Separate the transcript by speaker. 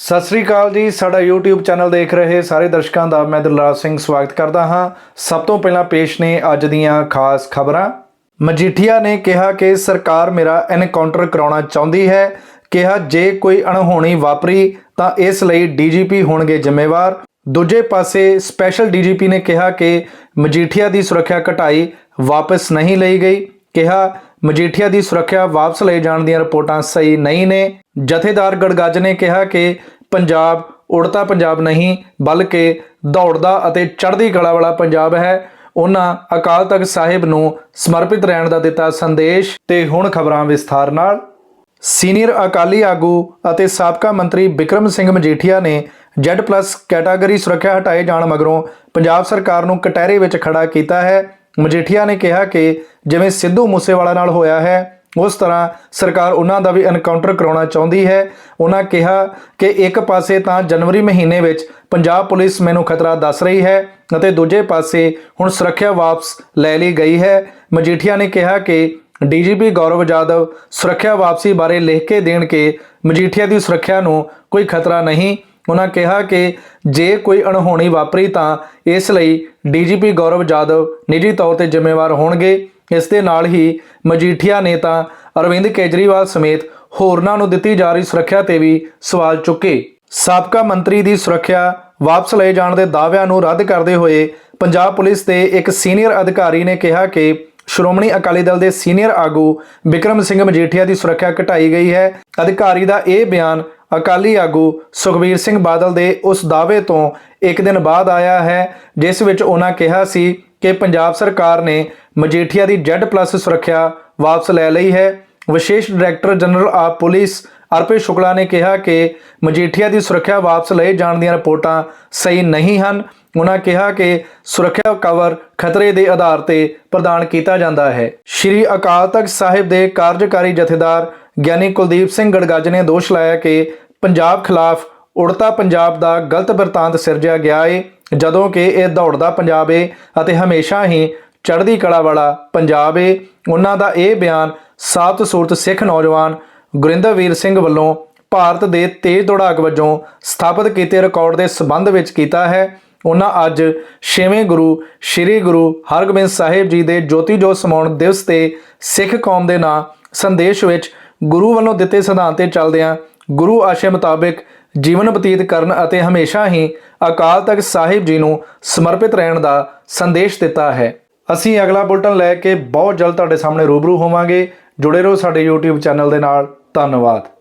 Speaker 1: ਸਤਿ ਸ੍ਰੀ ਅਕਾਲ ਜੀ। ਸਾਡਾ YouTube channel ਦੇਖ ਰਹੇ ਸਾਰੇ ਦਰਸ਼ਕਾਂ ਦਾ ਮੈਂ ਦਿਲਰਾਜ ਸਿੰਘ ਸਵਾਗਤ ਕਰਦਾ ਹਾਂ। ਸਭ ਤੋਂ ਪਹਿਲਾਂ ਪੇਸ਼ ਨੇ ਅੱਜ ਦੀਆਂ ਖਾਸ ਖਬਰਾਂ। ਮਜੀਠੀਆ ਨੇ ਕਿਹਾ ਕਿ ਸਰਕਾਰ ਮੇਰਾ ਐਨਕਾਊਂਟਰ ਕਰਾਉਣਾ ਚਾਹੁੰਦੀ ਹੈ। ਕਿਹਾ, ਜੇ ਕੋਈ ਅਣਹੋਣੀ ਵਾਪਰੀ, ਤਾਂ ਇਸ ਲਈ ਡੀਜੀਪੀ ਹੋਣਗੇ ਜ਼ਿੰਮੇਵਾਰ। ਦੂਜੇ ਪਾਸੇ ਸਪੈਸ਼ਲ ਡੀਜੀਪੀ ਨੇ ਕਿਹਾ ਕਿ ਮਜੀਠੀਆ ਦੀ ਸੁਰੱਖਿਆ ਘਟਾਈ ਵਾਪਸ ਨਹੀਂ ਲਈ ਗਈ। ਕਿਹਾ ਮਜੀਠੀਆ ਦੀ ਸੁਰੱਖਿਆ ਵਾਪਸ ਲਏ ਜਾਣ ਦੀਆਂ ਰਿਪੋਰਟਾਂ ਸਹੀ ਨਹੀਂ ਨੇ। ਜਥੇਦਾਰ ਗੜਗੱਜ ਨੇ ਕਿਹਾ ਕਿ ਪੰਜਾਬ ਉੜਤਾ ਪੰਜਾਬ ਨਹੀਂ, ਬਲਕਿ ਦੌੜਦਾ ਅਤੇ ਚੜ੍ਹਦੀ ਕਲਾ ਵਾਲਾ ਪੰਜਾਬ ਹੈ। ਉਹਨਾਂ ਅਕਾਲ ਤਖਤ ਸਾਹਿਬ ਨੂੰ ਸਮਰਪਿਤ ਰਹਿਣ ਦਾ ਦਿੱਤਾ ਸੰਦੇਸ਼ ਤੇ ਹੁਣ ਖਬਰਾਂ ਵਿਸਥਾਰ ਨਾਲ। ਸੀਨੀਅਰ ਅਕਾਲੀ ਆਗੂ ਅਤੇ ਸਾਬਕਾ ਮੰਤਰੀ ਵਿਕਰਮ ਸਿੰਘ ਮਜੀਠੀਆ ਨੇ Z+ ਕੈਟਾਗਰੀ ਸੁਰੱਖਿਆ ਹਟਾਏ ਜਾਣ ਮਗਰੋਂ ਪੰਜਾਬ ਸਰਕਾਰ ਨੂੰ ਕਟਹਿਰੇ ਵਿੱਚ ਖੜਾ ਕੀਤਾ ਹੈ। ਮਜੀਠੀਆ ਨੇ ਕਿਹਾ ਕਿ ਜਿਵੇਂ ਸਿੱਧੂ ਮੂਸੇਵਾਲਾ ਨਾਲ ਹੋਇਆ ਹੈ, ਉਸ ਤਰ੍ਹਾਂ ਸਰਕਾਰ ਉਹਨਾਂ ਦਾ ਵੀ ਐਨਕਾਊਂਟਰ ਕਰਾਉਣਾ ਚਾਹੁੰਦੀ ਹੈ। ਉਹਨਾਂ ਕਿਹਾ ਕਿ ਇੱਕ ਪਾਸੇ ਤਾਂ ਜਨਵਰੀ ਮਹੀਨੇ ਵਿੱਚ ਪੰਜਾਬ ਪੁਲਿਸ ਮੈਨੂੰ ਖਤਰਾ ਦੱਸ ਰਹੀ ਹੈ ਅਤੇ ਦੂਜੇ ਪਾਸੇ ਹੁਣ ਸੁਰੱਖਿਆ ਵਾਪਸ ਲੈ ਲਈ ਗਈ ਹੈ। ਮਜੀਠੀਆ ਨੇ ਕਿਹਾ ਕਿ ਡੀਜੀਪੀ ਗੌਰਵ ਜਾਦਵ ਸੁਰੱਖਿਆ ਵਾਪਸੀ ਬਾਰੇ ਲਿਖ ਕੇ ਦੇਣ ਕੇ ਮਜੀਠੀਆ ਦੀ ਸੁਰੱਖਿਆ ਨੂੰ ਕੋਈ ਖਤਰਾ ਨਹੀਂ ਉਹਨਾਂ ਕਿਹਾ ਕਿ ਜੇ ਕੋਈ ਅਣਹੋਣੀ ਵਾਪਰੀ ਤਾਂ ਇਸ ਲਈ ਡੀਜੀਪੀ ਗੌਰਵ ਜਾਦਵ ਨਿੱਜੀ ਤੌਰ ਤੇ ਜ਼ਿੰਮੇਵਾਰ ਹੋਣਗੇ। ਇਸ ਦੇ ਨਾਲ ਹੀ ਮਜੀਠੀਆ ਨੇ ਤਾਂ ਅਰਵਿੰਦ ਕੇਜਰੀਵਾਲ ਸਮੇਤ ਹੋਰਨਾਂ ਨੂੰ ਦਿੱਤੀ ਜਾ ਰਹੀ ਸੁਰੱਖਿਆ ਤੇ ਵੀ ਸਵਾਲ ਚੁੱਕੇ। ਸਾਬਕਾ ਮੰਤਰੀ ਦੀ ਸੁਰੱਖਿਆ ਵਾਪਸ ਲਏ ਜਾਣ ਦੇ ਦਾਅਵਿਆਂ ਨੂੰ ਰੱਦ ਕਰਦੇ ਹੋਏ ਪੰਜਾਬ ਪੁਲਿਸ ਦੇ ਇੱਕ ਸੀਨੀਅਰ ਅਧਿਕਾਰੀ ਨੇ ਕਿਹਾ ਕਿ ਸ਼੍ਰੋਮਣੀ ਅਕਾਲੀ ਦਲ ਦੇ ਸੀਨੀਅਰ ਆਗੂ ਵਿਕਰਮ ਸਿੰਘ ਮਜੀਠੀਆ ਦੀ ਸੁਰੱਖਿਆ ਘਟਾਈ ਗਈ ਹੈ। ਅਧਿਕਾਰੀ ਦਾ ਇਹ ਬਿਆਨ ਅਕਾਲੀ ਆਗੂ ਸੁਖਬੀਰ ਸਿੰਘ ਬਾਦਲ ਦੇ ਉਸ ਦਾਅਵੇ ਤੋਂ ਇੱਕ ਦਿਨ ਬਾਅਦ ਆਇਆ ਹੈ, ਜਿਸ ਵਿੱਚ ਉਹਨਾਂ ਕਿਹਾ ਸੀ ਕਿ ਪੰਜਾਬ ਸਰਕਾਰ ਨੇ ਮਜੀਠੀਆ ਦੀ Z+ ਸੁਰੱਖਿਆ ਵਾਪਸ ਲੈ ਲਈ ਹੈ। ਵਿਸ਼ੇਸ਼ director general of police R P Shukla ਨੇ ਕਿਹਾ ਕਿ ਮਜੀਠੀਆ ਦੀ ਸੁਰੱਖਿਆ ਵਾਪਸ ਲਏ ਜਾਣ ਦੀਆਂ ਰਿਪੋਰਟਾਂ ਸਹੀ ਨਹੀਂ ਹਨ। ਉਹਨਾਂ ਕਿਹਾ ਕਿ ਸੁਰੱਖਿਆ ਕਵਰ ਖਤਰੇ ਦੇ ਆਧਾਰ ਤੇ ਪ੍ਰਦਾਨ ਕੀਤਾ ਜਾਂਦਾ ਹੈ। ਸ਼੍ਰੀ ਅਕਾਲ ਤਖਤ ਸਾਹਿਬ ਦੇ ਕਾਰਜਕਾਰੀ ਜਥੇਦਾਰ ਗਿਆਨੀ ਕੁਲਦੀਪ ਸਿੰਘ ਗੜਗੱਜ ਨੇ ਦੋਸ਼ ਲਾਇਆ ਕਿ ਪੰਜਾਬ ਖਿਲਾਫ ਉੜਤਾ ਪੰਜਾਬ ਦਾ ਗਲਤ ਵਰਤਾਂਤ ਸਿਰਜਿਆ ਗਿਆ ਏ, ਜਦੋਂ ਕਿ ਇਹ ਦੌੜਦਾ ਪੰਜਾਬ ਏ ਅਤੇ ਹਮੇਸ਼ਾ ਹੀ ਚੜ੍ਹਦੀ ਕਲਾ ਵਾਲਾ ਪੰਜਾਬ ਏ। ਉਹਨਾਂ ਦਾ ਇਹ ਬਿਆਨ ਸਾਬਤ ਸੂਰਤ ਸਿੱਖ ਨੌਜਵਾਨ ਗੁਰਿੰਦਰਵੀਰ ਸਿੰਘ ਵੱਲੋਂ ਭਾਰਤ ਦੇ ਤੇਜ਼ ਦੌੜਾਕ ਵਜੋਂ ਸਥਾਪਿਤ ਕੀਤੇ ਰਿਕਾਰਡ ਦੇ ਸਬੰਧ ਵਿੱਚ ਕੀਤਾ ਹੈ। ਉਹਨਾਂ ਅੱਜ ਛੇਵੇਂ ਗੁਰੂ, ਸ੍ਰੀ ਗੁਰੂ ਹਰਗੋਬਿੰਦ ਸਾਹਿਬ ਜੀ ਦੇ ਜੋਤੀ ਜੋਤ ਸਮਾਉਣ ਦਿਵਸ ਤੇ ਸਿੱਖ ਕੌਮ ਦੇ ਨਾਂ ਸੰਦੇਸ਼ ਵਿੱਚ ਗੁਰੂ ਵੱਲੋਂ ਦਿੱਤੇ ਸਿਧਾਂਤ ਤੇ ਚੱਲਦਿਆਂ ਗੁਰੂ ਆਸ਼ੇ ਮੁਤਾਬਿਕ ਜੀਵਨ ਬਤੀਤ ਕਰਨ ਅਤੇ ਹਮੇਸ਼ਾ ਹੀ ਅਕਾਲ ਤਖਤ ਸਾਹਿਬ ਜੀ ਨੂੰ ਸਮਰਪਿਤ ਰਹਿਣ ਦਾ ਸੰਦੇਸ਼ ਦਿੱਤਾ ਹੈ। ਅਸੀਂ ਅਗਲਾ ਬੁਲਟਨ ਲੈ ਕੇ ਬਹੁਤ ਜਲਦ ਤੁਹਾਡੇ ਸਾਹਮਣੇ ਰੂਬਰੂ ਹੋਵਾਂਗੇ। ਜੁੜੇ ਰਹੋ ਸਾਡੇ YouTube ਚੈਨਲ ਦੇ ਨਾਲ। ਧੰਨਵਾਦ।